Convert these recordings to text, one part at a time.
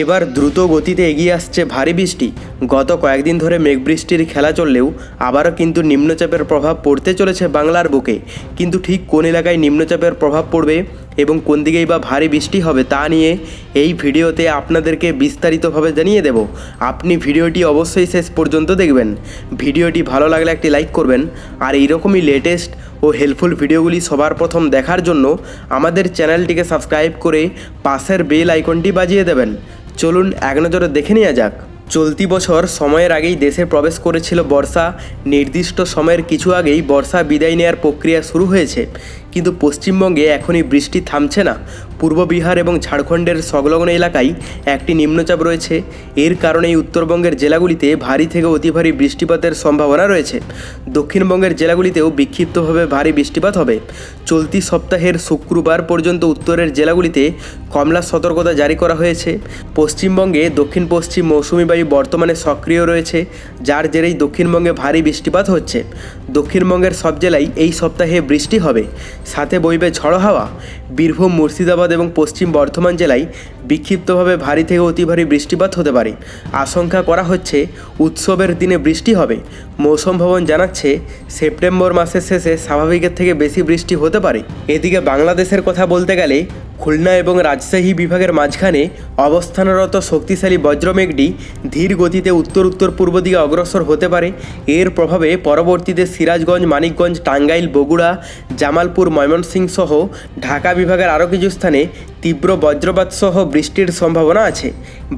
এবার দ্রুত গতিতে এগিয়ে আসছে ভারী বৃষ্টি। গত কয়েকদিন ধরে মেঘবৃষ্টির খেলা চললেও আবারও কিন্তু নিম্নচাপের প্রভাব পড়তে চলেছে বাংলার বুকে। কিন্তু ঠিক কোন এলাকায় নিম্নচাপের প্রভাব পড়বে এবং কোন দিকেই বা ভারী বৃষ্টি হবে তা নিয়ে এই ভিডিওতে আপনাদেরকে বিস্তারিতভাবে জানিয়ে দেব। আপনি ভিডিওটি অবশ্যই শেষ পর্যন্ত দেখবেন। ভিডিওটি ভালো লাগলে একটি লাইক করবেন। আর এইরকমই লেটেস্ট ও হেল্পফুল ভিডিওগুলি সবার প্রথম দেখার জন্য আমাদের চ্যানেলটিকে সাবস্ক্রাইব করে পাশের বেল আইকনটি বাজিয়ে দেবেন। চলুন এক নজরে দেখে নেওয়া যাক। চলতি বছর সময়ের আগেই দেশে প্রবেশ করেছিল বর্ষা। নির্দিষ্ট সময়ের কিছু আগেই বর্ষা বিদায় নেয়ার প্রক্রিয়া শুরু হয়েছে। কিন্তু পশ্চিমবঙ্গে এখনই বৃষ্টি থামছে না। পূর্ব বিহার এবং ঝাড়খণ্ডের সংলগ্ন এলাকায় একটি নিম্নচাপ রয়েছে। এর কারণেই উত্তরবঙ্গের জেলাগুলিতে ভারী থেকে অতি ভারী বৃষ্টিপাতের সম্ভাবনা রয়েছে। দক্ষিণবঙ্গের জেলাগুলিতেও বিক্ষিপ্তভাবে ভারী বৃষ্টিপাত হবে। চলতি সপ্তাহের শুক্রবার পর্যন্ত উত্তরের জেলাগুলিতে কমলা সতর্কতা জারি করা হয়েছে। পশ্চিমবঙ্গে দক্ষিণ পশ্চিম মৌসুমি বায়ু বর্তমানে সক্রিয় রয়েছে, যার জেরেই দক্ষিণবঙ্গে ভারী বৃষ্টিপাত হচ্ছে। দক্ষিণবঙ্গের সব জেলায় এই সপ্তাহে বৃষ্টি হবে। সাথে বইবে ঝড়ো হাওয়া, বীরভূম, মুর্শিদাবাদ এবং পশ্চিম বর্ধমান জেলায় বিক্ষিপ্তভাবে ভারী থেকে অতি ভারী বৃষ্টিপাত হতে পারে। আশঙ্কা করা হচ্ছে উৎসবের দিনে বৃষ্টি হবে। মৌসুম ভবন জানাচ্ছে সেপ্টেম্বর মাসের শেষে স্বাভাবিকের থেকে বেশি বৃষ্টি হতে পারে। এদিকে বাংলাদেশের কথা বলতে গেলে খুলনা এবং রাজশাহী বিভাগের মাঝখানে অবস্থানরত শক্তিশালী বজ্রমেঘটি ধীর গতিতে উত্তর উত্তর পূর্ব দিকে অগ্রসর হতে পারে। এর প্রভাবে পরবর্তীতে সিরাজগঞ্জ, মানিকগঞ্জ, টাঙ্গাইল, বগুড়া, জামালপুর, ময়মনসিংহ সহ ঢাকা বিভাগের আরও কিছু স্থানে তীব্র বজ্রপাত সহ বৃষ্টির সম্ভাবনা আছে।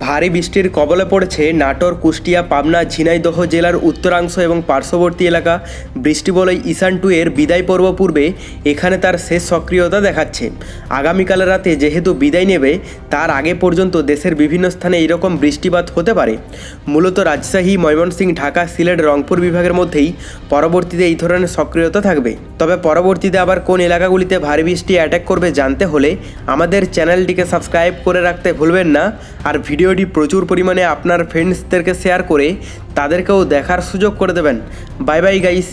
ভারী বৃষ্টির কবলে পড়েছে নাটোর, কুষ্টিয়া, পাবনা, ঝিনাইদহ জেলার উত্তরাংশ এবং পার্শ্ববর্তী এলাকা। বৃষ্টি বলয় ঈশান টু এর বিদায় পর্ব পূর্বে এখানে তার শেষ সক্রিয়তা দেখাচ্ছে। আগামীকাল রাতে যেহেতু বিদায় নেবে, তার আগে পর্যন্ত দেশের বিভিন্ন স্থানে এইরকম বৃষ্টিপাত হতে পারে। মূলত রাজশাহী, ময়মনসিংহ, ঢাকা, সিলেট, রংপুর বিভাগের মধ্যেই পরবর্তীতে এই ধরনের সক্রিয়তা থাকবে। তবে পরবর্তীতে আবার কোন এলাকাগুলিতে ভারী বৃষ্টি অ্যাটাক করবে জানতে হলে আমাদের চ্যানেলটিকে সাবস্ক্রাইব করে রাখতে ভুলবেন না আর ভিডিওটি প্রচুর পরিমাণে আপনার ফ্রেন্ডসদেরকে শেয়ার করে তাদেরকেও দেখার সুযোগ করে দেবেন। Bye bye guys